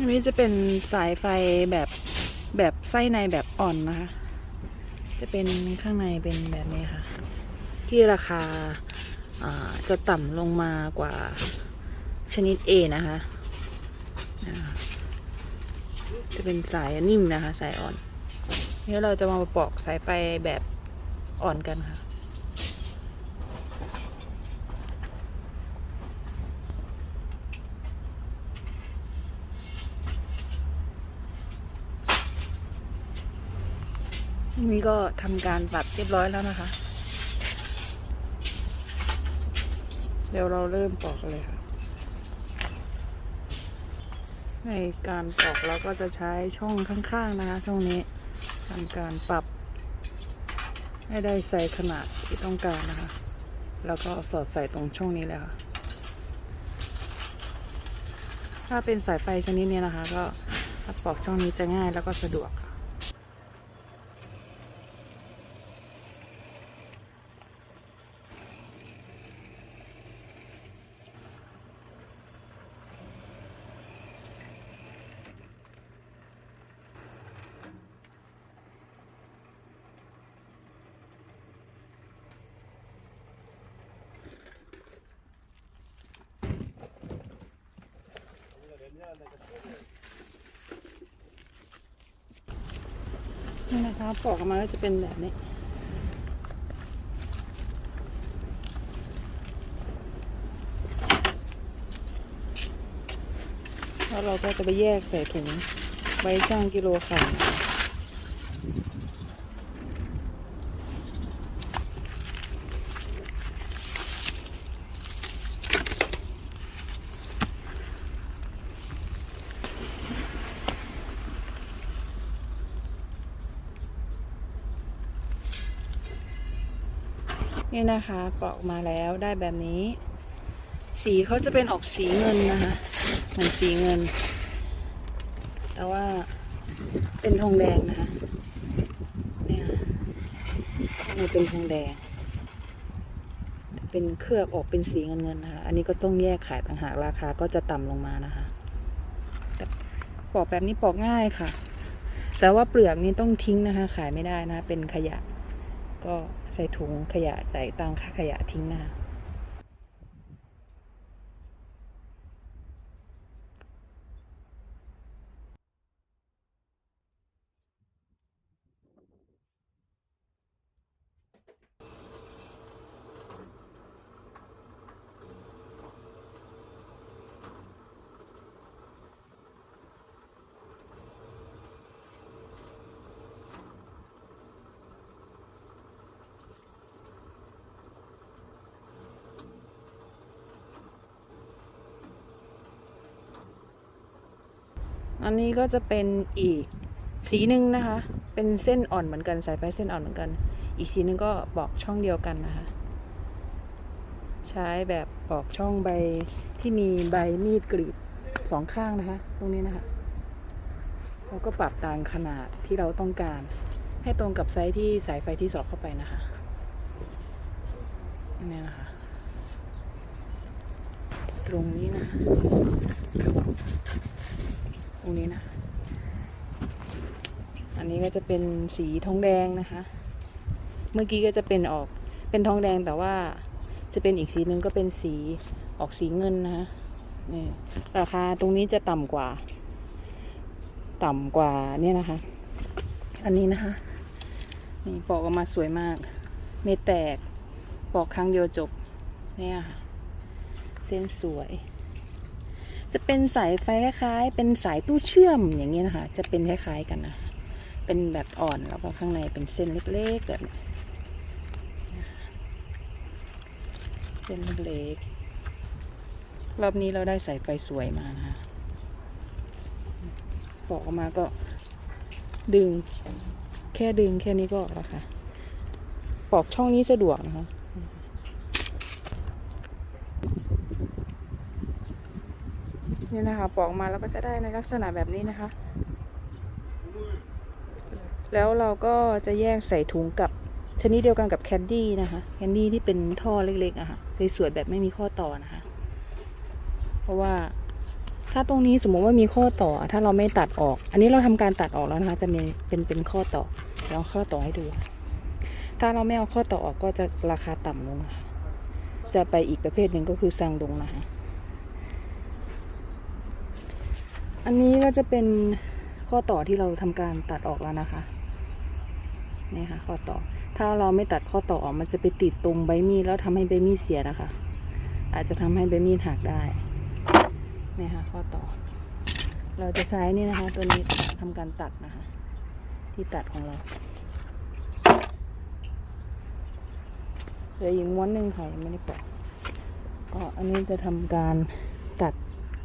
อันนี้จะเป็นสายไฟแบบแบบไส้ในแบบอ่อนนะคะ จะเป็นข้างในเป็นแบบนี้ค่ะ ที่ราคาาจะต่ำลงมากว่าชนิด A นะคะ จะเป็นสายนิ่มนะคะ สายอ่อน นี่เราจะมาปอกสายไฟแบบอ่อนกันค่ะ นี่ก็ทำการตัดเรียบร้อยแล้วนะคะ เดี๋ยวเราเริ่มปอกกันเลยค่ะ ในการปอกเราก็จะใช้ช่องข้างๆนะคะ ช่องนี้ทำการปรับ ให้ได้ใส่ขนาดที่ต้องการนะคะ แล้วก็สอดใส่ตรงช่องนี้เลยค่ะ ถ้าเป็นสายไฟชนิดนี้นะคะ ก็ปอกช่องนี้จะง่ายแล้วก็สะดวกค่ะ นี่นะคะปอกออกมาก็จะเป็นแบบนี้ แล้วเราก็จะไปแยกใส่ถุงไว้ช่างกิโลค่ะ นี่นะคะปอกมาแล้วได้แบบนี้ สีเขาจะเป็นออกสีเงินนะคะเหมือนสีเงิน แต่ว่าเป็นทองแดงนะคะเนี่ยมันเป็นทองแดง เป็นเคลือบออกเป็นสีเงินเงินนะคะอันนี้ก็ต้องแยกขายต่างหากราคาก็จะต่ำลงมานะคะแต่ปอกแบบนี้ปอกง่ายค่ะ แต่ว่าเปลือกนี้ต้องทิ้งนะคะ ขายไม่ได้นะ เป็นขยะก็ ใส่ถุงขยะจ่ายตังค่าขยะทิ้งหน้า อันนี้ก็จะเป็นอีกสีหนึ่งนะคะ เป็นเส้นอ่อนเหมือนกันสายไฟเส้นอ่อนเหมือนกัน อีกสีหนึ่งก็ปอกช่องเดียวกันนะคะ ใช้แบบปอกช่องใบที่มีใบมีดกรีดสองข้างนะคะ ตรงนี้นะคะเราก็ปรับตามขนาดที่เราต้องการ ให้ตรงกับไซส์ที่สายไฟที่สอดเข้าไปนะคะอันนี้นะคะ ตรงนี้นะ รงนี้นะ อันนี้ก็จะเป็นสีทองแดงนะคะ เมื่อกี้ก็จะเป็นออกเป็นทองแดงแต่ว่าจะเป็นอีกสีหนึ่งก็เป็นสีออกสีเงินนะคะนี่ราคาตรงนี้จะต่ำกว่า ต่ำกว่าเนี่ยนะคะ อันนี้นะคะ นี่ปอกออกมาสวยมากไม่แตกปอกครั้งเดียวจบ เนี่ยค่ะ เส้นสวย จะเป็นสายไฟคล้ายๆ เป็นสายตู้เชื่อมอย่างนี้นะคะ จะเป็นคล้ายๆกันนะ เป็นแบบอ่อนแล้วก็ข้างในเป็นเส้นเล็กๆแบบเส้นเล็กๆรอบนี้เราได้สายไฟสวยมานะคะปอกออกมาก็ดึง แค่ดึงแค่นี้ก็ออกแล้วค่ะ ปอกช่องนี้สะดวกนะคะ นี่นะคะปอกมาแล้วก็จะได้ในลักษณะแบบนี้นะคะ แล้วเราก็จะแยกใส่ถุงกับชนิดเดียวกันกับแคนดี้นะคะแคนดี้ที่เป็นท่อเล็กๆอะค่ะสวยๆแบบไม่มีข้อต่อนะคะ เพราะว่าถ้าตรงนี้สมมติว่ามีข้อต่อ ถ้าเราไม่ตัดออก อันนี้เราทำการตัดออกแล้วนะคะ จะมีเป็นเป็นข้อต่อเดี๋ยวเอาข้อต่อให้ดู ถ้าเราไม่เอาข้อต่อออกก็จะราคาต่ำลงะคะจะไปอีกประเภทหนึ่งก็คือซังดงนะคะ อันนี้ก็จะเป็นข้อต่อที่เราทำการตัดออกแล้วนะคะนี่ค่ะ ข้อต่อ ถ้าเราไม่ตัดข้อต่อออกมันจะไปติดตรงใบมีดแล้วทำให้ใบมีดเสียนะคะ อาจจะทำให้ใบมีดหักได้นี่ค่ะ ข้อต่อ เราจะใช้นี่นะคะ ตัวนี้ทำการตัดนะคะ ที่ตัดของเราเหลืออีกม้วนหนึ่งค่ะยังไม่ได้ปอกก็อันนี้จะทำการ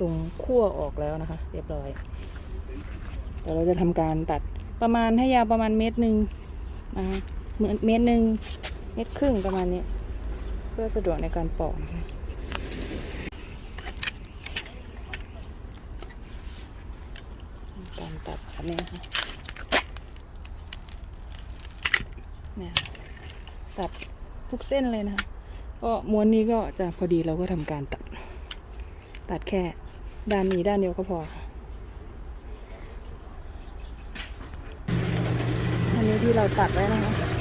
ตรงขั้วออกแล้วนะคะ เรียบร้อยเดี๋ยวเราจะทำการตัดประมาณให้ยาวประมาณเมตรหนึ่งนะคะเหมือนเมตรหนึ่งเมตรครึ่งประมาณนี้ เพื่อสะดวกในการปอกนะคะการตัดแบบนี้นะคะเนี่ยตัดทุกเส้นเลยนะคะก็ม้วนนี้ก็จะพอดีเราก็ทำการตัด ตัดแค่ ด้านนี้ด้านเดียวก็พออันนี้ที่เราตัดไว้นะคะ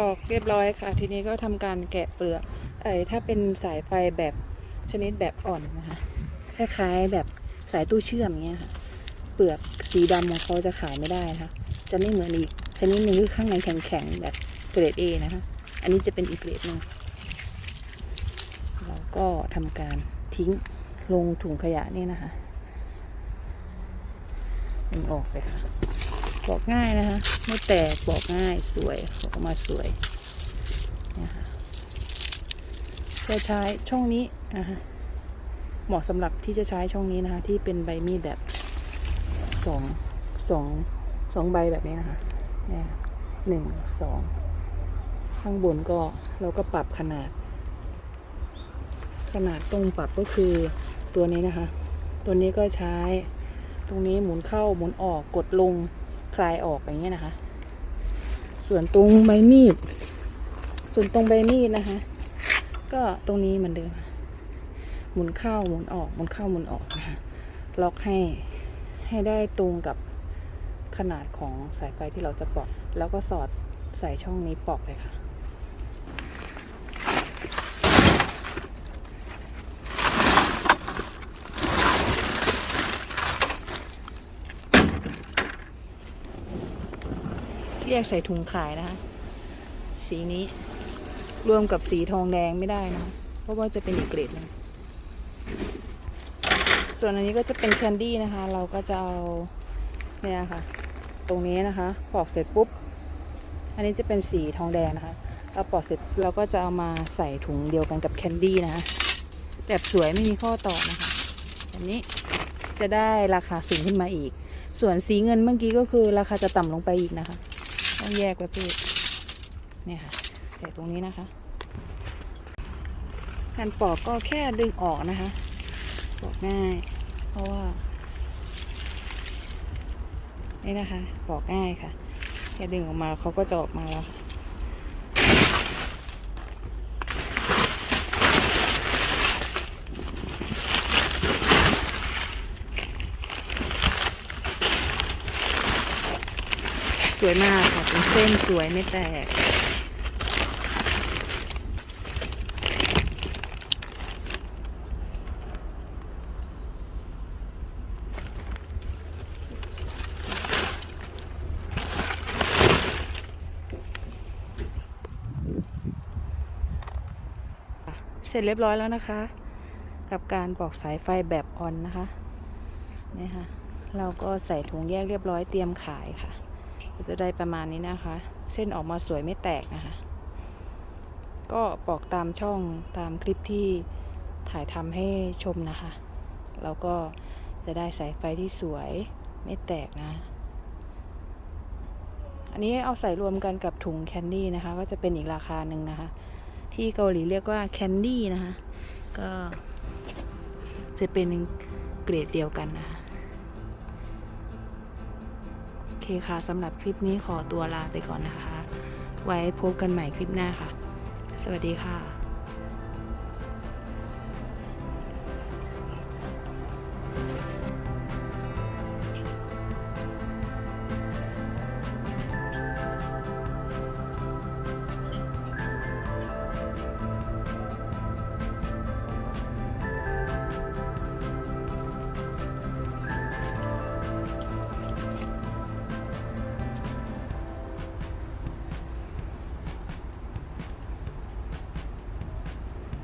ออกเรียบร้อยค่ะ ทีนี้ก็ทำการแกะเปลือกเอ้ถ้าเป็นสายไฟแบบชนิดแบบอ่อนนะคะคล้ายๆแบบสายตู้เชื่อมเงี้ยค่ะ เปลือกสีดำของเขาจะขายไม่ได้นะคะจะไม่เหมือนอีกชนิดหนึ่งคือข้างในแข็งๆแบบเกรด A นะคะ อันนี้จะเป็นอีกเกรดหนึ่งเราก็ทำการทิ้งลงถุงขยะนี่นะคะมันออกไปค่ะ บอกง่ายนะคะไม่แตกบอกง่ายสวยออกมาสวยเนี่ยค่ะจะใช้ช่องนี้นะคะเหมาะสำหรับที่จะใช้ช่องนี้นะคะที่เป็นใบมีดแบบสองสองสองใบแบบนี้นะคะเนี่ยหนึ่งสองข้างบนก็เราก็ปรับขนาด ขนาดตรงปรับก็คือตัวนี้นะคะ ตัวนี้ก็ใช้ตรงนี้หมุนเข้าหมุนออกกดลง คลายออกอย่างเงี้ยนะคะ ส่วนตรงใบมีด ส่วนตรงใบมีดนะคะ ก็ตรงนี้เหมือนเดิม หมุนเข้าหมุนออก หมุนเข้าหมุนออกนะคะ ล็อกให้ให้ได้ตรงกับขนาดของสายไฟที่เราจะปอก แล้วก็สอดใส่ช่องนี้ปอกเลยค่ะ แยกใส่ถุงขายนะคะ สีนี้ รวมกับสีทองแดงไม่ได้นะ เพราะว่าจะเป็นอีกเกรดนึงส่วนอันนี้ก็จะเป็นแคนดี้นะคะ เราก็จะเอาเนี่ยค่ะ ตรงนี้นะคะ ปอกเสร็จปุ๊บ อันนี้จะเป็นสีทองแดงนะคะ เราปอกเสร็จเราก็จะเอามาใส่ถุงเดียวกันกับแคนดี้นะคะ แบบสวยไม่มีข้อต่อนะคะแบบนี้จะได้ราคาสูงขึ้นมาอีก ส่วนสีเงินเมื่อกี้ก็คือราคาจะต่ำลงไปอีกนะคะ ต้องแยกประเภทเนี่ยค่ะใส่ตรงนี้นะคะการปอกก็แค่ดึงออกนะคะปอกง่าย เพราะว่านี่นะคะปอกง่ายค่ะแค่ดึงออกมาเขาก็จะออกมาแล้วค่ะ สวยมากค่ะเป็นเส้นสวยไม่แตก เสร็จเรียบร้อยแล้วนะคะ กับการปอกสายไฟแบบออนนะคะนี่ค่ะเราก็ใส่ถุงแยกเรียบร้อยเตรียมขายค่ะ ก็จะได้ประมาณนี้นะคะ เส้นออกมาสวยไม่แตกนะคะ ก็บอกตามช่องตามคลิปที่ถ่ายทำให้ชมนะคะ เราก็จะได้สายไฟที่สวยไม่แตกนะ อันนี้เอาใส่รวมกันกับถุงแคนดี้นะคะ ก็จะเป็นอีกราคาหนึ่งนะคะ ที่เกาหลีเรียกว่าแคนดี้นะคะ ก็จะเป็นเกรดเดียวกันนะคะ เคค่ะสำหรับคลิปนี้ขอตัวลาไปก่อนนะคะ ไว้พบกันใหม่คลิปหน้าค่ะ สวัสดีค่ะ